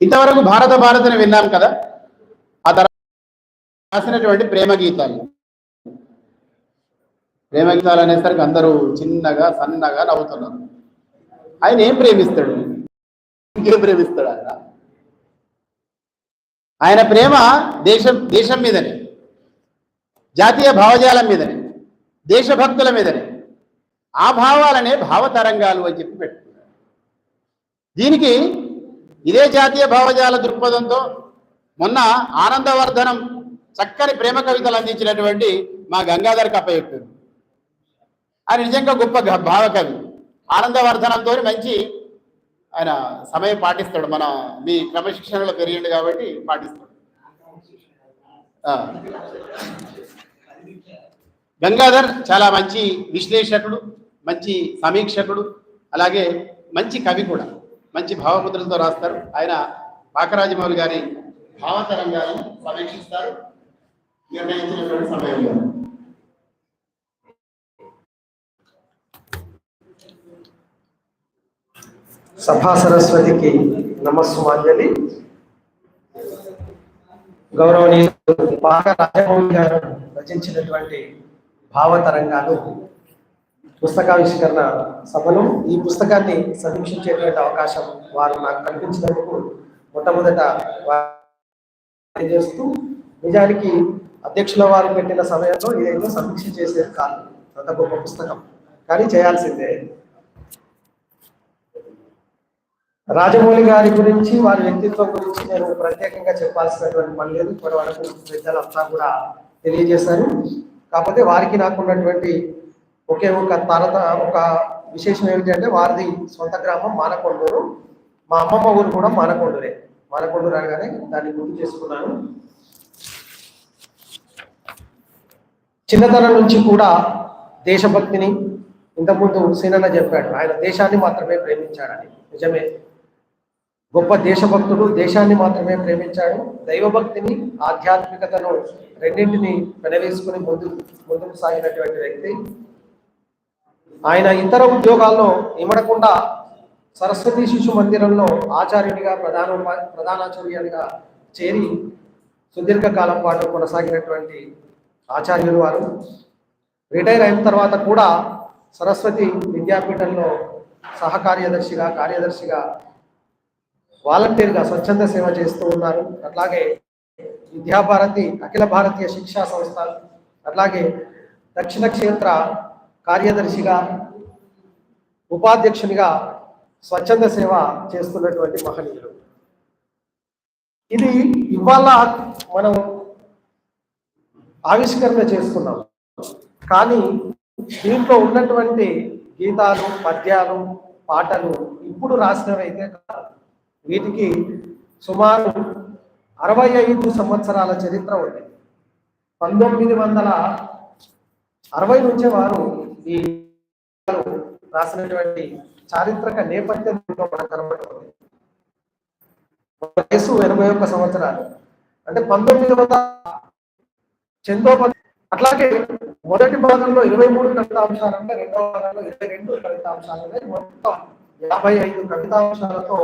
ఇంతవరకు భారత భారతిని విన్నాం కదా? ఆ తర్వాత రాసినటువంటి ప్రేమ గీతాలు. ప్రేమ గీతాలు అనేసరికి అందరూ చిన్నగా సన్నగా నవ్వుతున్నారు. ఆయన ఏం ప్రేమిస్తాడు? ఇంకేం ప్రేమిస్తాడు ఆయన? ఆయన ప్రేమ దేశం దేశం మీదనే. జాతీయ భావజాలం మీదనే. దేశభక్తుల మీదనే. ఆ భావాలనే భావతరంగాలు అని చెప్పి పెట్టుకున్నాడు దీనికి ఇదే జాతీయ భావజాల దృక్పథంతో మొన్న ఆనందవర్ధనం చక్కని ప్రేమ కవితలు అందించినటువంటి మా గంగాధర్ కప్పయ్యప్పారు ఆయన నిజంగా గొప్ప గ- భావకవి ఆనందవర్ధనంతో మంచి ఆయన సమయం పాటిస్తాడు. మన మీ క్రమశిక్షణలో పెరిగిండు కాబట్టి పాటిస్తాడు. గంగాధర్ చాలా మంచి విశ్లేషకుడు మంచి సమీక్షకుడు అలాగే మంచి కవి కూడా. మంచి భావముద్రలతో రాస్తారు. ఆయన పాకరాజమౌళి గారి భావతరంగాలను సమీక్షిస్తారు. నిర్ణయించినటువంటి సమయంలో సభా సరస్వతికి నమస్సుమాంజలి. గౌరవనీయులు పాక రాజమౌళి గారు రచించినటువంటి భావతరంగాలు పుస్తకావిష్కరణ సభలో ఈ పుస్తకాన్ని సమీక్షించేటువంటి అవకాశం వారు నాకు కల్పించినందుకు మొట్టమొదట చేస్తూ తెలియజేస్తూ నిజానికి అధ్యక్షుల వారు పెట్టిన సమయంలో ఇదైతే సమీక్ష చేసేది కాదు. అంత గొప్ప పుస్తకం. కానీ చేయాల్సిందే. రాజమౌళి గారి గురించి వారి వ్యక్తిత్వం గురించి నేను ప్రత్యేకంగా చెప్పాల్సినటువంటి పని లేదు. ఇప్పటి వరకు పెద్దలంతా కూడా తెలియజేశారు. కాకపోతే వారికి నాకు ఉన్నటువంటి ఒకే ఒక తరత ఒక విశేషం ఏమిటంటే అంటే వారిది సొంత గ్రామం మానకొండూరు. మా అమ్మమ్మ ఊరు కూడా మానకొండూరే. మానకొండూరు అనగానే దాన్ని గుర్తు చేసుకున్నాను. చిన్నతనం నుంచి కూడా దేశభక్తిని ఇంతకుముందు సీనన్న చెప్పాడు. ఆయన దేశాన్ని మాత్రమే ప్రేమించాడని. నిజమే. గొప్ప దేశభక్తుడు దేశాన్ని మాత్రమే ప్రేమించాడు. దైవభక్తిని ఆధ్యాత్మికతను రెండింటిని పెనవేసుకుని ముందు ముందుకు సాగినటువంటి వ్యక్తి. ఆయన ఇతర ఉద్యోగాల్లో ఇమడకుండా సరస్వతి శిశు మందిరంలో ఆచార్యుడిగా ప్రధాన ప్రధానాచార్యుడిగా చేరి సుదీర్ఘకాలం పాటు కొనసాగినటువంటి ఆచార్యులు వారు. రిటైర్ అయిన తర్వాత కూడా సరస్వతి విద్యాపీఠంలో సహకార్యదర్శిగా కార్యదర్శిగా వాలంటీర్గా స్వచ్ఛంద సేవ చేస్తూ ఉన్నారు. అట్లాగే విద్యాభారతి అఖిల భారతీయ శిక్షా సంస్థ అట్లాగే దక్షిణ క్షేత్ర కార్యదర్శిగా ఉపాధ్యక్షునిగా స్వచ్ఛంద సేవ చేస్తున్నటువంటి మహనీయులు. ఇది ఇవాళ మనం ఆవిష్కరణ చేసుకున్నాం. కానీ దీంట్లో ఉన్నటువంటి గీతాలు పద్యాలు పాటలు ఇప్పుడు రాసినవైతే కాదు. వీటికి సుమారు అరవై ఐదు సంవత్సరాల చరిత్ర ఉంది. పంతొమ్మిది వందల అరవై నుంచే వారు ఈ రాసినటువంటి చారిత్రక నేపథ్యం మనకు కనబడుతుంది. వయసు ఎనభై ఒక్క సంవత్సరాలు. అంటే పంతొమ్మిది వందల చందోప అట్లాగే మొదటి భాగంలో ఇరవై మూడు కవితాంశాలంటే రెండవ భాగంలో ఇరవై రెండు కవితాంశాలనే మొత్తం యాభై ఐదు కవితాంశాలతో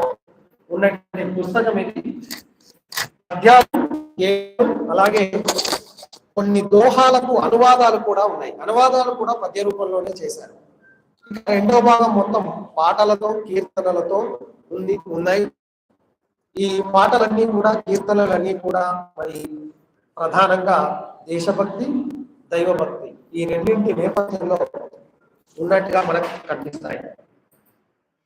ఉన్నటువంటి పుస్తకం ఇది. అధ్యాయం అలాగే కొన్ని దోహాలకు అనువాదాలు కూడా ఉన్నాయి. అనువాదాలు కూడా పద్య రూపంలోనే చేశారు. ఇంకా రెండవ భాగం మొత్తం పాటలతో కీర్తనలతో ఉంది ఉన్నాయి. ఈ పాటలన్నీ కూడా కీర్తనలన్నీ కూడా మరి ప్రధానంగా దేశభక్తి దైవభక్తి ఈ రెండింటి నేపథ్యంలో ఉన్నట్టుగా మనకు కనిపిస్తాయి.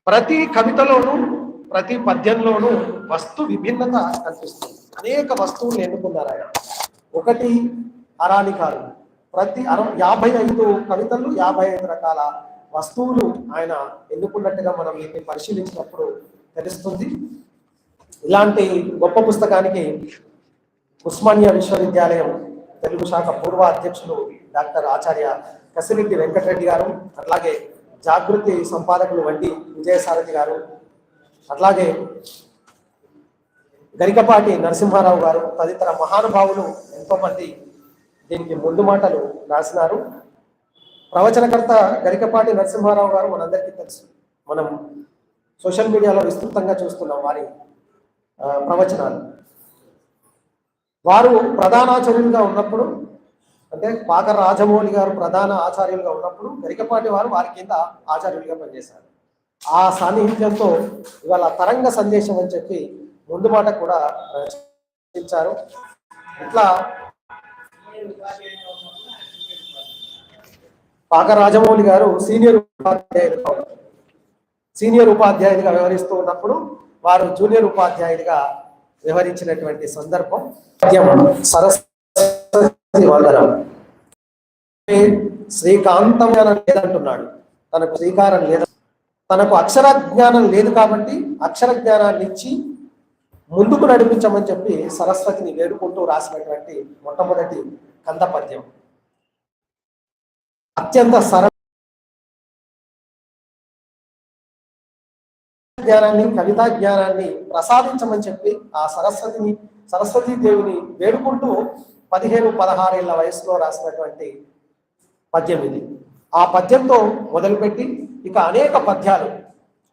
ప్రతి కవితలోనూ ప్రతి పద్యంలోనూ వస్తు విభిన్నత కనిపిస్తుంది. అనేక వస్తువులు ఎన్నుకున్నారు ఆయన. ఒకటి అరాని కాదు ప్రతి అర యాభై ఐదు కవితలు యాభై ఐదు రకాల వస్తువులు ఆయన ఎన్నుకున్నట్టుగా మనం వీటిని పరిశీలించినప్పుడు తెలుస్తుంది. ఇలాంటి గొప్ప పుస్తకానికి ఉస్మానియా విశ్వవిద్యాలయం తెలుగు శాఖ పూర్వ అధ్యక్షులు డాక్టర్ ఆచార్య కసిరెడ్డి వెంకటరెడ్డి గారు అట్లాగే జాగృతి సంపాదకులు వంటి విజయసారథి గారు అట్లాగే గరికపాటి నరసింహారావు గారు తదితర మహానుభావులు ఎంతో మంది దీనికి ముందు మాటలు రాసినారు. ప్రవచనకర్త గరికపాటి నరసింహారావు గారు మనందరికీ తెలుసు. మనం సోషల్ మీడియాలో విస్తృతంగా చూస్తున్నాం వారి ప్రవచనాలు. వారు ప్రధాన ఆచార్యులుగా ఉన్నప్పుడు అంటే పాక రాజమౌళి గారు ప్రధాన ఆచార్యులుగా ఉన్నప్పుడు గరికపాటి వారు వారి కింద ఆచార్యులుగా పనిచేశారు. ఆ సాన్నిహిత్యంతో ఇవాళ తరంగ సందేశం అని చెప్పి ముందు మాట కూడా రచించారు ఇట్లా పాక రాజమౌళి గారు సీనియర్ ఉపాధ్యాయులుగా సీనియర్ ఉపాధ్యాయులుగా వ్యవహరిస్తూ ఉన్నప్పుడు వారు జూనియర్ ఉపాధ్యాయులుగా వ్యవహరించినటువంటి సందర్భం సరస్వతి వందనం శ్రీకాంతం లేదంటున్నాడు. తనకు శ్రీకారం లేదు. తనకు అక్షర జ్ఞానం లేదు కాబట్టి అక్షర జ్ఞానాన్ని ఇచ్చి ముందుకు నడిపించమని చెప్పి సరస్వతిని వేడుకుంటూ రాసినటువంటి మొట్టమొదటి కంద పద్యం అత్యంత సరళ జ్ఞానాన్ని కవితా జ్ఞానాన్ని ప్రసాదించమని చెప్పి ఆ సరస్వతిని సరస్వతీ దేవిని వేడుకుంటూ పదిహేను పదహారేళ్ళ వయసులో రాసినటువంటి పద్యం ఇది. ఆ పద్యంతో మొదలుపెట్టి ఇక అనేక పద్యాలు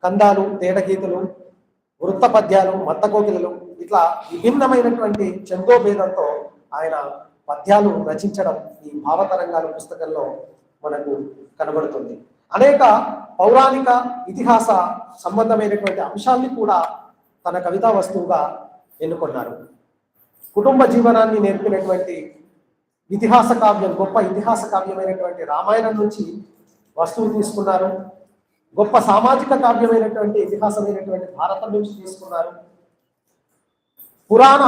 కందాలు తేటగీతులు వృత్త పద్యాలు మత్తకోకిలలు ఇట్లా విభిన్నమైనటువంటి చందోభేదంతో ఆయన పద్యాలు రచించడం ఈ భావతరంగాల పుస్తకంలో మనకు కనబడుతుంది. అనేక పౌరాణిక ఇతిహాస సంబంధమైనటువంటి అంశాల్ని కూడా తన కవితా వస్తువుగా ఎన్నుకున్నారు. కుటుంబ జీవనాన్ని నేర్పినటువంటి ఇతిహాస కావ్యం గొప్ప ఇతిహాస కావ్యమైనటువంటి రామాయణం నుంచి వస్తువు తీసుకున్నారు. గొప్ప సామాజిక కావ్యమైనటువంటి ఇతిహాసమైనటువంటి భారతం నుంచి తీసుకున్నారు. పురాణ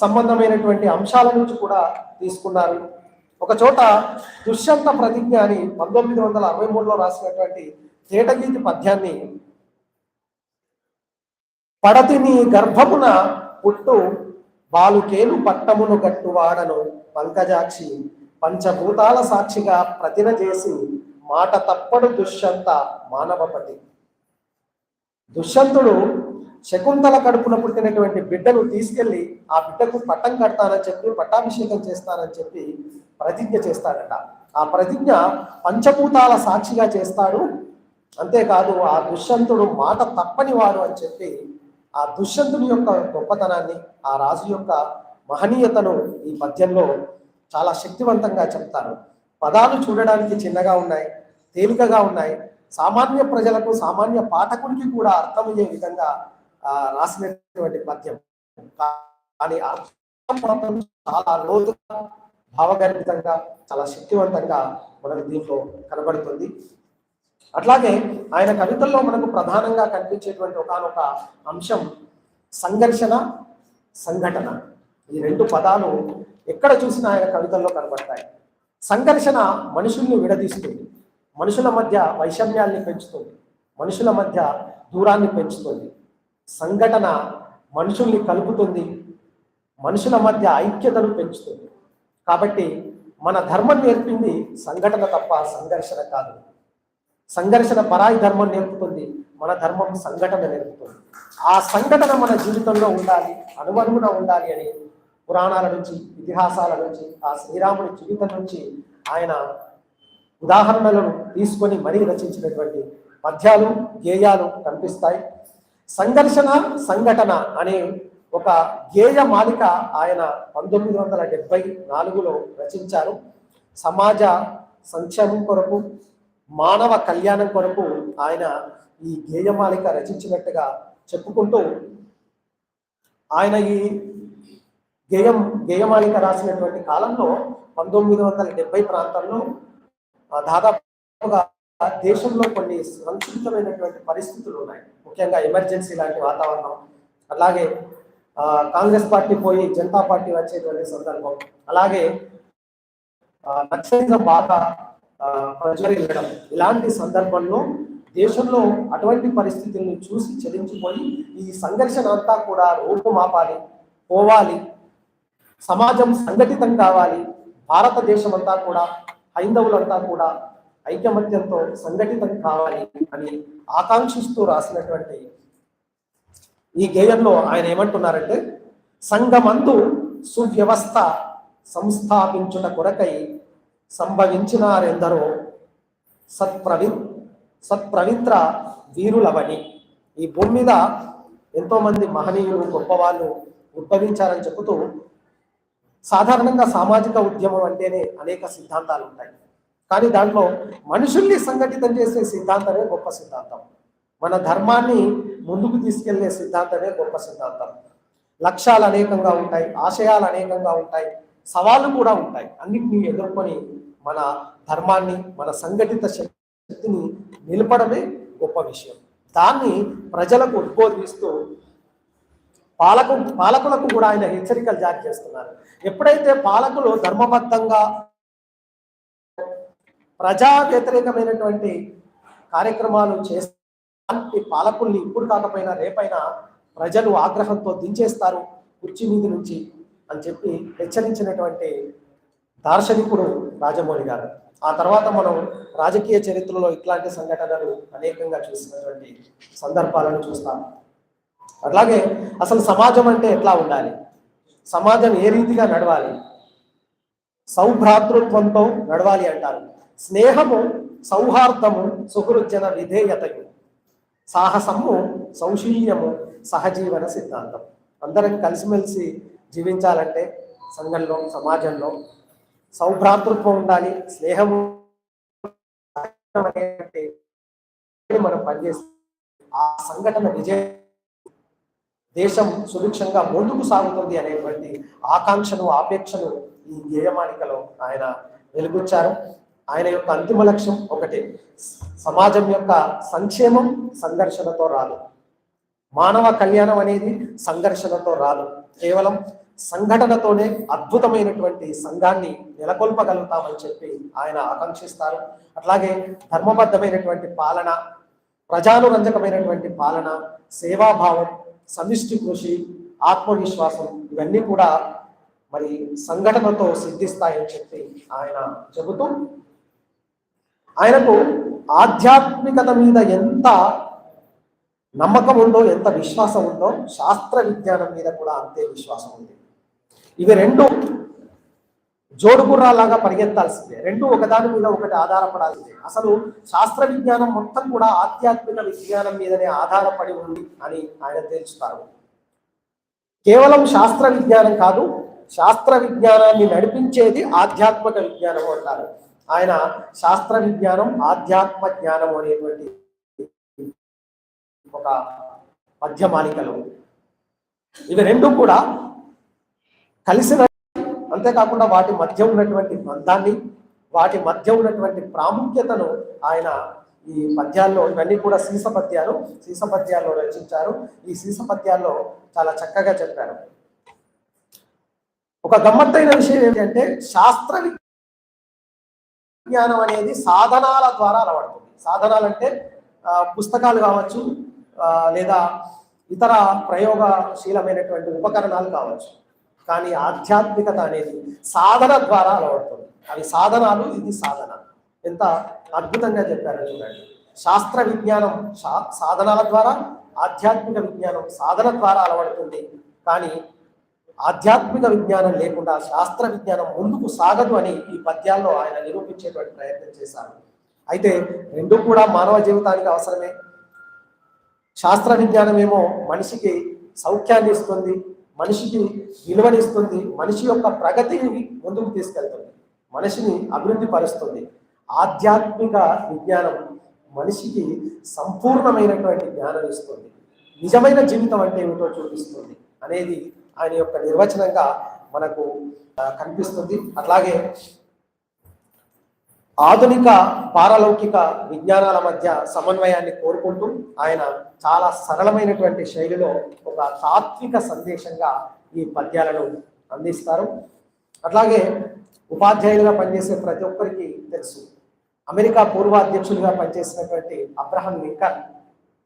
సంబంధమైనటువంటి అంశాల నుంచి కూడా తీసుకున్నారు. ఒక చోట దుష్యంత ప్రతిజ్ఞ అని పంతొమ్మిది వందల అరవై మూడులో రాసినటువంటి తేటగీతి పద్యాన్ని పడతిని గర్భమున పుట్టు బాలుకేలు పట్టమును గట్టువాడను పంకజాక్షి పంచభూతాల సాక్షిగా ప్రతిన చేసి మాట తప్పడు దుష్యంత మానవపతి. దుష్యంతుడు శకుంతల కడుపున పుట్టినటువంటి బిడ్డను తీసుకెళ్ళి ఆ బిడ్డకు పట్టం కడతానని చెప్పి పట్టాభిషేకం చేస్తానని చెప్పి ప్రతిజ్ఞ చేస్తాడట. ఆ ప్రతిజ్ఞ పంచభూతాల సాక్షిగా చేస్తాడు. అంతేకాదు ఆ దుష్యంతుడు మాట తప్పని వాడు అని చెప్పి ఆ దుష్యంతుని యొక్క గొప్పతనాన్ని ఆ రాజు యొక్క మహనీయతను ఈ పద్యంలో చాలా శక్తివంతంగా చెప్తారు. పదాలు చూడడానికి చిన్నగా ఉన్నాయి తేలికగా ఉన్నాయి. సామాన్య ప్రజలకు సామాన్య పాఠకుడికి కూడా అర్థమయ్యే విధంగా ఆ, రాసినటువంటి పద్యం. కానీ అర్థం మాత్రం చాలా లోతుగా భావగర్భితంగా చాలా శక్తివంతంగా మనకు దీంట్లో కనబడుతుంది. అట్లాగే ఆయన కవితల్లో మనకు ప్రధానంగా కనిపించేటువంటి ఒకనొక అంశం సంఘర్షణ సంఘటన. ఈ రెండు పదాలు ఎక్కడ చూసినా ఆయన కవితల్లో కనబడతాయి. సంఘర్షణ మనుషుల్ని విడదీస్తుంది. మనుషుల మధ్య వైషమ్యాల్ని పెంచుతుంది. మనుషుల మధ్య దూరాన్ని పెంచుతుంది. సంఘటన మనుషుల్ని కలుపుతుంది. మనుషుల మధ్య ఐక్యతను పెంచుతుంది. కాబట్టి మన ధర్మం నేర్పింది సంఘటన తప్ప సంఘర్షణ కాదు. సంఘర్షణ పరాయి ధర్మం నేర్పుతుంది. మన ధర్మం సంఘటన నేర్పుతుంది. ఆ సంఘటన మన జీవితంలో ఉండాలి అనువనుగుణ ఉండాలి అని పురాణాల నుంచి ఇతిహాసాల నుంచి ఆ శ్రీరాముడి జీవితం నుంచి ఆయన ఉదాహరణలను తీసుకొని మరీ రచించినటువంటి పద్యాలు గేయాలు కనిపిస్తాయి. సంఘర్షణ సంఘటన అనే ఒక గేయ మాలిక ఆయన పంతొమ్మిది వందల డెబ్బై నాలుగులో రచించారు. సమాజ సంక్షేమం కొరకు మానవ కళ్యాణం కొరకు ఆయన ఈ గేయమాలిక రచించినట్టుగా చెప్పుకుంటూ ఆయన ఈ గేయం గేయమాలిక రాసినటువంటి కాలంలో పంతొమ్మిది వందల డెబ్బై ప్రాంతంలో దాదాపుగా దేశంలో కొన్ని సంక్షిప్తమైనటువంటి పరిస్థితులు ఉన్నాయి. ముఖ్యంగా ఎమర్జెన్సీ లాంటి వాతావరణం అలాగే ఆ, కాంగ్రెస్ పార్టీ పోయి జనతా పార్టీ వచ్చేటువంటి సందర్భం అలాగే నక్సలిజం బాగా ఆ, ఇలాంటి సందర్భంలో దేశంలో అటువంటి పరిస్థితులను చూసి చెలించిపోయి ఈ సంఘర్షణ అంతా కూడా రూపుమాపాలి పోవాలి సమాజం సంఘటితం కావాలి భారతదేశం అంతా కూడా హైందవులంతా కూడా ఐకమత్యంతో సంఘటితం కావాలి అని ఆకాంక్షిస్తూ రాసినటువంటి ఈ గేయంలో ఆయన ఏమంటున్నారంటే సంఘమందు సువ్యవస్థ సంస్థాపించుట కొరకై సంభవించినారెందరో సత్ప్రవి సత్ప్రవిత్ర వీరులవని. ఈ భూమి మీద ఎంతోమంది మహనీయులు గొప్పవాళ్ళు ఉద్భవించారని చెబుతూ సాధారణంగా సామాజిక ఉద్యమం అంటేనే అనేక సిద్ధాంతాలు ఉంటాయి. కానీ దాంట్లో మనుషుల్ని సంఘటితం చేసే సిద్ధాంతమే గొప్ప సిద్ధాంతం. మన ధర్మాన్ని ముందుకు తీసుకెళ్ళే సిద్ధాంతమే గొప్ప సిద్ధాంతం. లక్ష్యాలు అనేకంగా ఉంటాయి ఆశయాలు అనేకంగా ఉంటాయి సవాళ్ళు కూడా ఉంటాయి. అన్నింటినీ ఎదుర్కొని మన ధర్మాన్ని మన సంఘటిత శక్తిని నిలపడమే గొప్ప విషయం. దాన్ని ప్రజలకు ఉద్బోధిస్తూ పాలకు పాలకులకు కూడా ఆయన హెచ్చరికలు జారీ చేస్తున్నారు. ఎప్పుడైతే పాలకులు ధర్మబద్ధంగా ప్రజా వ్యతిరేకమైనటువంటి కార్యక్రమాలు చేస్తే పాలకుల్ని ఇప్పుడు కాకపోయినా రేపైనా ప్రజలు ఆగ్రహంతో దించేస్తారు కుర్చీ మీద నుంచి అని చెప్పి హెచ్చరించినటువంటి దార్శనికుడు రాజమౌళి గారు. ఆ తర్వాత మనం రాజకీయ చరిత్రలో ఇట్లాంటి సంఘటనలు అనేకంగా చూసినటువంటి సందర్భాలను చూస్తాం. అట్లాగే అసలు సమాజం అంటే ఎట్లా ఉండాలి? సమాజం ఏ రీతిగా నడవాలి? సౌభ్రాతృత్వంతో నడవాలి అంటారు. స్నేహము సౌహార్దము సుహృజన విధేయతయు. సాహసము సౌశీల్యము సహజీవన సిద్ధాంతం. అందరం కలిసిమెలిసి జీవించాలంటే సంఘంలో సమాజంలో సౌభ్రాతృత్వం ఉండాలి స్నేహము మనం పనిచేస్తాం ఆ సంఘటన విజయ దేశం సుభిక్షంగా ముందుకు సాగుతుంది అనేటువంటి ఆకాంక్షను ఆపేక్షను ఈ గేయమాలికలో ఆయన వెలుగుచ్చారు ఆయన యొక్క అంతిమ లక్ష్యం ఒకటే. సమాజం యొక్క సంక్షేమం సంఘర్షణతో రాదు. మానవ కళ్యాణం అనేది సంఘర్షణతో రాదు. కేవలం సంఘటనతోనే అద్భుతమైనటువంటి సంఘాన్ని నెలకొల్పగలుగుతామని చెప్పి ఆయన ఆకాంక్షిస్తారు. అట్లాగే ధర్మబద్ధమైనటువంటి పాలన ప్రజానురంజకమైనటువంటి పాలన సేవాభావం సమిష్టి కృషి ఆత్మవిశ్వాసం ఇవన్నీ కూడా మరి సంఘటనతో సిద్ధిస్తాయని చెప్పి ఆయన చెబుతూ ఆయనకు ఆధ్యాత్మికత మీద ఎంత నమ్మకం ఉందో ఎంత విశ్వాసం ఉందో శాస్త్ర విజ్ఞానం మీద కూడా అంతే విశ్వాసం ఉంది. ఇవి రెండు జోడుగుర్రాలాగా పరిగెత్తాల్సిందే. రెండు ఒకదాని మీద ఒకటి ఆధారపడాల్సిందే. అసలు శాస్త్ర విజ్ఞానం మొత్తం కూడా ఆధ్యాత్మిక విజ్ఞానం మీదనే ఆధారపడి ఉంది అని ఆయన తేల్చుతారు. కేవలం శాస్త్ర విజ్ఞానం కాదు శాస్త్ర విజ్ఞానాన్ని నడిపించేది ఆధ్యాత్మిక విజ్ఞానం అంటారు. ఆయన శాస్త్ర విజ్ఞానం ఆధ్యాత్మ జ్ఞానం అనేటువంటి ఒక పద్యమాలికలు ఇవి రెండు కూడా కలిసిన అంతేకాకుండా వాటి మధ్య ఉన్నటువంటి బంధాన్ని వాటి మధ్య ఉన్నటువంటి ప్రాముఖ్యతను ఆయన ఈ పద్యాల్లో ఇవన్నీ కూడా సీస పద్యాలు సీస పద్యాల్లో రచించారు. ఈ సీస పద్యాల్లో చాలా చక్కగా చెప్పారు. ఒక గమ్మత్తైన విషయం ఏంటంటే శాస్త్ర విజ్ఞానం అనేది సాధనాల ద్వారా అలవడుతుంది సాధనాలు అంటే పుస్తకాలు కావచ్చు లేదా ఇతర ప్రయోగశీలమైనటువంటి ఉపకరణాలు కావచ్చు. కానీ ఆధ్యాత్మికత అనేది సాధన ద్వారా అలవడుతుంది అవి సాధనాలు ఇది సాధన. ఎంత అద్భుతంగా చెప్పారో చూడండి. శాస్త్ర విజ్ఞానం సాధనాల ద్వారా ఆధ్యాత్మిక విజ్ఞానం సాధన ద్వారా అలవడుతుంది కానీ ఆధ్యాత్మిక విజ్ఞానం లేకుండా శాస్త్ర విజ్ఞానం ముందుకు సాగదు అని ఈ పద్యాల్లో ఆయన నిరూపించేటువంటి ప్రయత్నం చేశారు. అయితే రెండు కూడా మానవ జీవితానికి అవసరమే. శాస్త్ర విజ్ఞానం ఏమో మనిషికి సౌఖ్యాన్ని ఇస్తుంది మనిషికి విలువనిస్తుంది మనిషి యొక్క ప్రగతిని ముందుకు తీసుకెళ్తుంది మనిషిని అభివృద్ధి పరుస్తుంది. ఆధ్యాత్మిక విజ్ఞానం మనిషికి సంపూర్ణమైనటువంటి జ్ఞానం ఇస్తుంది. నిజమైన జీవితం అంటే ఏమిటో చూపిస్తుంది అనేది ఆయన యొక్క నిర్వచనంగా మనకు కనిపిస్తుంది. అట్లాగే ఆధునిక పారలౌకిక విజ్ఞానాల మధ్య సమన్వయాన్ని కోరుకుంటూ ఆయన చాలా సరళమైనటువంటి శైలిలో ఒక తాత్విక సందేశంగా ఈ పద్యాలను అందిస్తారు. అట్లాగే ఉపాధ్యాయులుగా పనిచేసే ప్రతి ఒక్కరికి తెలుసు. అమెరికా పూర్వాధ్యక్షులుగా పనిచేసినటువంటి అబ్రహం లింకన్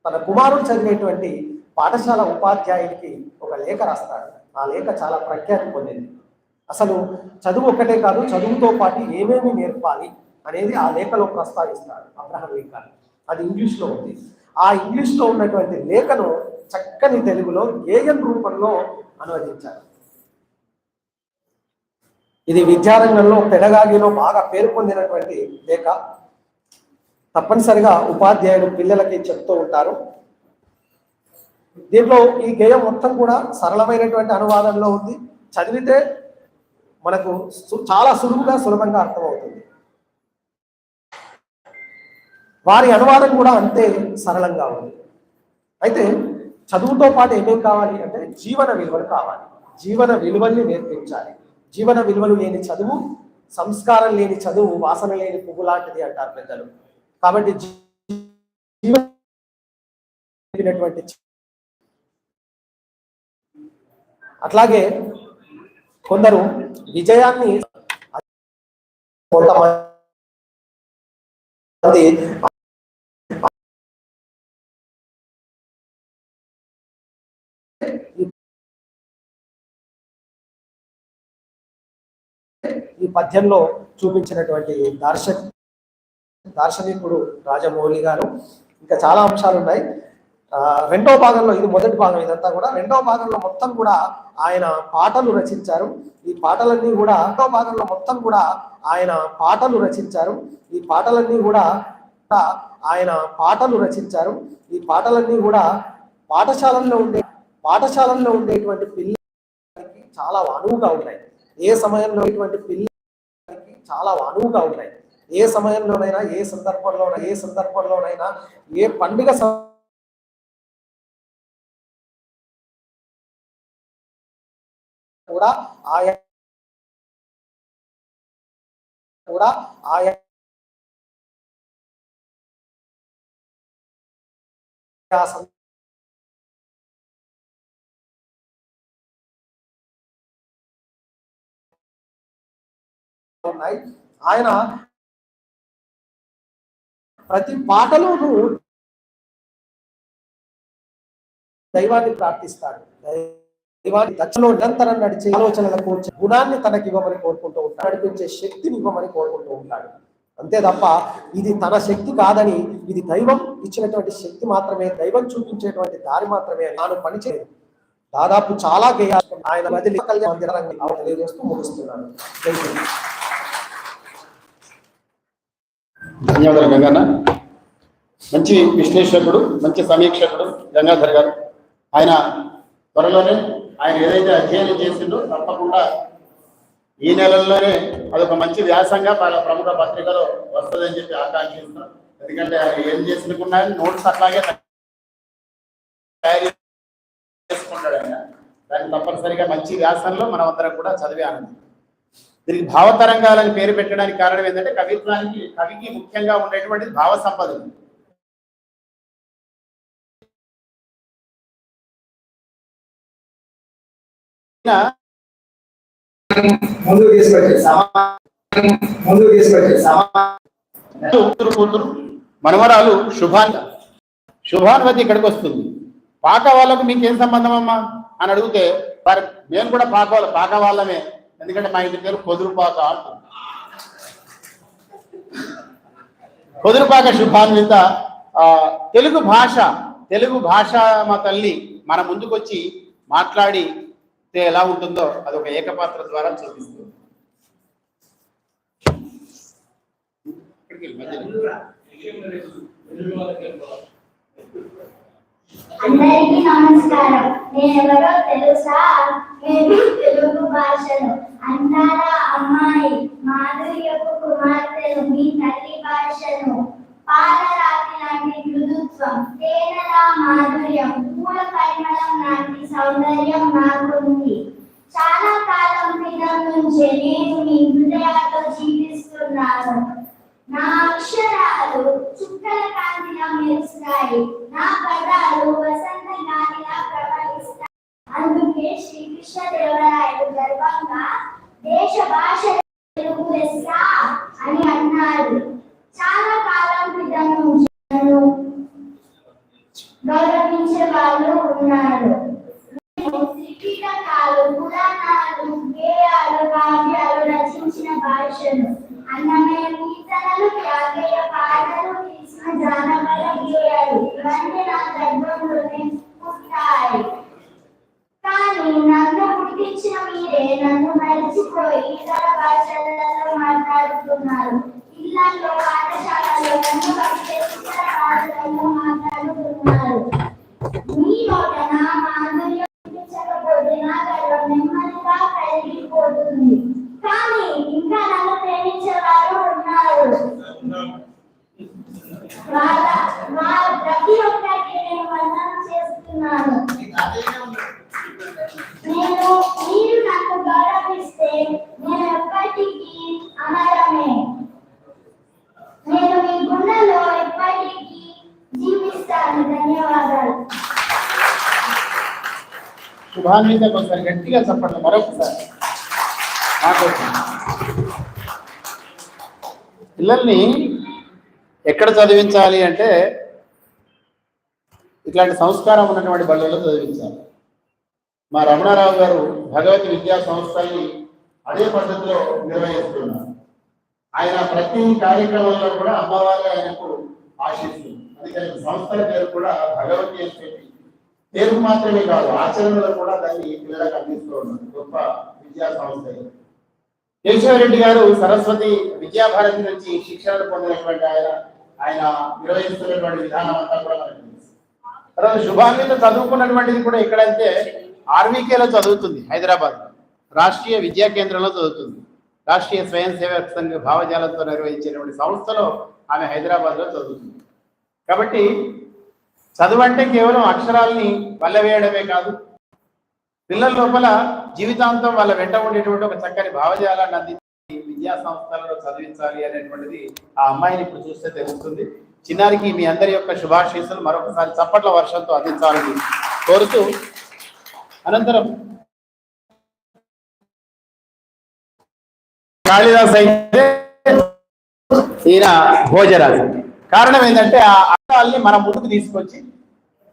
తన కుమారుడు చదివేటువంటి పాఠశాల ఉపాధ్యాయుడికి ఒక లేఖ రాస్తాడు. ఆ లేఖ చాలా ప్రఖ్యాతి పొందింది. అసలు చదువు ఒక్కటే కాదు చదువుతో పాటు ఏమేమి నేర్పాలి? అనేది ఆ లేఖలో ప్రస్తావిస్తాడు అబ్రహం లింకన్. అది ఇంగ్లీష్లో ఉంది. ఆ ఇంగ్లీష్లో ఉన్నటువంటి లేఖను చక్కని తెలుగులో ఏఎన్ రూపంలో అనువదించారు. ఇది విద్యారంగంలో పెడగాగిలో బాగా పేరు పొందినటువంటి లేఖ. తప్పనిసరిగా ఉపాధ్యాయుడు పిల్లలకి చెప్తూ ఉంటారు. దీంట్లో ఈ గేయం మొత్తం కూడా సరళమైనటువంటి అనువాదంలో ఉంది. చదివితే మనకు చాలా సులువుగా సులభంగా అర్థమవుతుంది. వారి అనువాదం కూడా అంతే సరళంగా ఉంది. అయితే చదువుతో పాటు ఏమేం కావాలి అంటే జీవన విలువలు కావాలి. జీవన విలువల్ని నేర్పించాలి. జీవన విలువలు లేని చదువు సంస్కారం లేని చదువు వాసన లేని పువ్వు లాంటిది అంటారు పెద్దలు. కాబట్టి అట్లాగే కొందరు విజయాన్ని కొంతమంది పద్యంలో చూపించినటువంటి దార్శ దార్శనికుడు రాజమౌళి గారు. ఇంకా చాలా అంశాలు ఉన్నాయి. రెండో రెండవ భాగంలో ఇది మొదటి భాగం ఇదంతా కూడా. రెండవ భాగంలో మొత్తం కూడా ఆయన పాటలు రచించారు. ఈ పాటలన్నీ కూడా రెండవ భాగంలో మొత్తం కూడా ఆయన పాటలు రచించారు. ఈ పాటలన్నీ కూడా ఆయన పాటలు రచించారు. ఈ పాటలన్నీ కూడా పాఠశాలల్లో ఉండే పాఠశాలల్లో ఉండేటువంటి పిల్లలకి చాలా అనువుగా ఉన్నాయి. ఏ సమయంలో ఇటువంటి పిల్ల చాలా అనువుగా ఉన్నాయి. ఏ సమయంలోనైనా ఏ సందర్భంలోనైనా ఏ సందర్భంలోనైనా ఏ పండుగ కూడా ఆయా కూడా ఆయా ఉన్నాయి. ఆయన ప్రతి పాటలోనూ దైవాన్ని ప్రార్థిస్తాడు. దైవాన్ని దక్షలో నిరంతరం నడిచే ఆలోచనలకు గుణాన్ని తనకి ఇవ్వమని కోరుకుంటూ ఉంటాడు. నడిపించే శక్తిని ఇవ్వమని కోరుకుంటూ ఉంటాడు. అంతే తప్ప ఇది తన శక్తి కాదని ఇది దైవం ఇచ్చినటువంటి శక్తి మాత్రమే దైవం చూపించేటువంటి దారి మాత్రమే తాను పనిచేయదు దాదాపు చాలా గేయాలు ఆయన బదిలీ కళ్యాణ తెలియజేస్తూ ముగిస్తున్నాను ధన్యవాదాలు గంగన్న. మంచి విశ్లేషకుడు మంచి సమీక్షకుడు గంగాధర్ గారు. ఆయన త్వరలోనే ఆయన ఏదైతే అధ్యయనం చేసిందో తప్పకుండా ఈ నెలల్లోనే అదొక మంచి వ్యాసంగా వాళ్ళ ప్రముఖ పత్రికలో వస్తుందని చెప్పి ఆకాంక్షిస్తున్నాం. ఎందుకంటే ఆయన ఏం చేసుకున్నా నోట్స్ అట్లాగే తయారు చేసుకుంటాడు ఆయన. దాన్ని తప్పనిసరిగా మంచి వ్యాసంలో మనం అందరం కూడా చదివే ఆనందం. దీనికి భావతరంగాలని పేరు పెట్టడానికి కారణం ఏంటంటే కవిత్వానికి కవికి ముఖ్యంగా ఉండేటువంటిది భావ సంపద ఈయన ముందుకు తీసుకొచ్చి ముందుకు తీసుకొచ్చి కూతురు కూతురు మనవరాలు శుభాన్ శుభాన్వతి ఇక్కడికి వస్తుంది. పాక వాళ్ళకు మీకేం సంబంధం అమ్మా అని అడిగితే వారి మేము కూడా పాక వాళ్ళ పాక వాళ్ళమే. ఎందుకంటే మా ఇంటి పేరు పొదురుపాక అంటారు. పొదురుపాక శుభాన్విత తెలుగు భాష తెలుగు భాష మా తల్లి మన ముందుకొచ్చి మాట్లాడి ఎలా ఉంటుందో అది ఒక ఏకపాత్ర ద్వారా చూపిస్తుంది. అందరికీ నమస్కారం. నేనెవరో తెలుసా? నేను తెలుగు భాషను. అంటారా అమ్మాయి మాధుర్యపు కుమార్తెను మీ తల్లి భాషను పాలరాతి లాంటి మృదుత్వం తేనెలా మాధుర్యం పూల పరిమళం లాంటి సౌందర్యం నాకుంది చాలా కాలం క్రితం నుంచే నేను మీ హృదయాలతో జీవిస్తున్నాను. నా అక్షరాలు చుక్కల కాంతిలా మెరుస్తాయి. నా పదాలు వసంత గాలిలా ప్రవహిస్తాయి. అందుకే శ్రీకృష్ణదేవరాయలు గర్వంగా దేశ భాష తెలుగు లెస్స అని అన్నారు. చాలా కాలం క్రితం నుంచి గౌరవించే వాళ్ళు ఉన్నారు. త్రిపిటకాలు పురాణాలు గేయాలు కావ్యాలు రచించిన భాషను అన్నమయ్య కీర్తనలు కావ్య పాటలు తీసిన జానపద గేయాలు. ఇవన్నీ నా నన్ను పుట్టించిన మీరే నన్ను మరిచిపోయి ఇతర భాషలలో మాట్లాడుతున్నారు. ఇళ్ళలో పాఠశాలలో నన్ను ఇతర భాషలలో మాట్లాడుతున్నారు. మీ నోట నా మాధుర్యం చూపించకపోతే నా గర్వం నెమ్మదిగా కలిగిపోతుంది కానీ ఇంకా నన్ను ప్రేమించే వారు ఉన్నారు వాళ్ళ ప్రతి ఒక్కరికి నేను వందనం చేస్తున్నాను. శుభాన్వితకు ఒకసారి గట్టిగా చెప్పండి మరొకసారి. పిల్లల్ని ఎక్కడ చదివించాలి అంటే ఇట్లాంటి సంస్కారం ఉన్నటువంటి బళ్ళలో చదివించాలి. మా రమణారావు గారు భగవతి విద్యా సంస్థల్ని అదే పద్ధతిలో నిర్వహిస్తున్నారు. ఆయన ప్రతి కార్యక్రమంలో కూడా అమ్మవారి ఆయనకు ఆశిస్తుంది. అందుకని సంస్థల పేరు కూడా భగవతి అని చెప్పి పేరు మాత్రమే కాదు ఆచరణలో కూడా దాన్ని పిల్లలకు అందిస్తూ ఉన్నారు గొప్ప విద్యా సంస్థ కేశవరెడ్డి గారు సరస్వతి విద్యాభారతి నుంచి శిక్షణ పొందినటువంటి ఆయన ఆయన నిర్వహిస్తున్నటువంటి విధానం అంతా కూడా మనకు తర్వాత శుభాంగిత చదువుకున్నటువంటిది కూడా ఎక్కడంటే ఆర్వీకేలో చదువుతుంది హైదరాబాద్. రాష్ట్రీయ విద్యా కేంద్రంలో చదువుతుంది. రాష్ట్రీయ స్వయం సేవక సంఘ భావజాలంతో నిర్వహించినటువంటి సంస్థలో ఆమె హైదరాబాద్లో చదువుతుంది. కాబట్టి చదువు అంటే కేవలం అక్షరాల్ని వల్లవేయడమే కాదు. పిల్లల లోపల జీవితాంతం వాళ్ళ వెంట ఉండేటువంటి ఒక చక్కని భావజాలాన్ని అందించి విద్యా సంస్థలలో చదివించాలి అనేటువంటిది ఆ అమ్మాయిని ఇప్పుడు చూస్తే తెలుస్తుంది. చిన్నారికి మీ అందరి యొక్క శుభాశీస్సులు మరొకసారి చప్పట్ల వర్షంతో అందించాలని కోరుతూ అనంతరం కాళిదాస్ అయితే ఈయన భోజరాజు. కారణం ఏంటంటే ఆ అర్థాలని మన ముందుకు తీసుకొచ్చి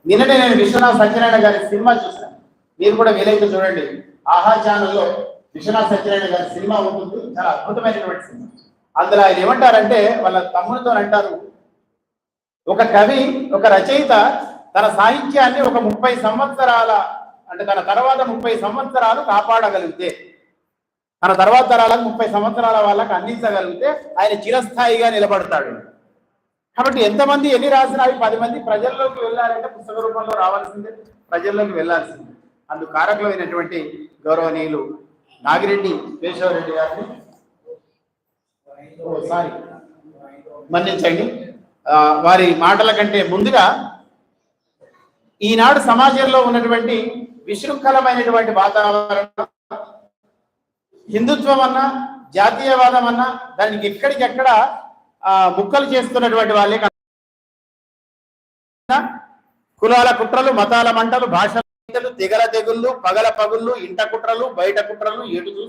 నిన్ననే నేను విశ్వనాథ్ సత్యనారాయణ గారి సినిమా చూసాను మీరు కూడా వీలైతే చూడండి. ఆహా ఛానల్లో విశ్వనాథ్ సత్యనారాయణ గారి సినిమా ఉంటుంది. చాలా అద్భుతమైనటువంటి సినిమా. అందులో ఆయన ఏమంటారంటే వాళ్ళ తమ్ముడితో అంటారు. ఒక కవి ఒక రచయిత తన సాహిత్యాన్ని ఒక ముప్పై సంవత్సరాల అంటే తన తర్వాత ముప్పై సంవత్సరాలు కాపాడగలిగితే తన తర్వాత తరాలకు ముప్పై సంవత్సరాల వాళ్ళకి అందించగలిగితే ఆయన చిరస్థాయిగా నిలబడతాడు. కాబట్టి ఎంతమంది ఎన్ని రాసినా అవి పది మంది ప్రజల్లోకి వెళ్ళాలంటే పుస్తక రూపంలో రావాల్సిందే ప్రజల్లోకి వెళ్ళాల్సిందే అందుకు కారకులైనటువంటి గౌరవనీయులు నాగిరెడ్డి కేశవరెడ్డి గారిని ఓ సారీ మన్నించండి. వారి మాటల కంటే ముందుగా ఈనాడు సమాజంలో ఉన్నటువంటి విశృంఖలమైనటువంటి వాతావరణం హిందుత్వం అన్నా జాతీయవాదం అన్నా దానికి ఎక్కడికెక్కడ ముక్కలు చేస్తున్నటువంటి వాళ్ళే కనుక కులాల కుట్రలు మతాల మంటలు భాషలు తెగల తెగుళ్ళు పగల పగుళ్ళు ఇంట కుట్రలు బయట కుట్రలు ఎటు చూసి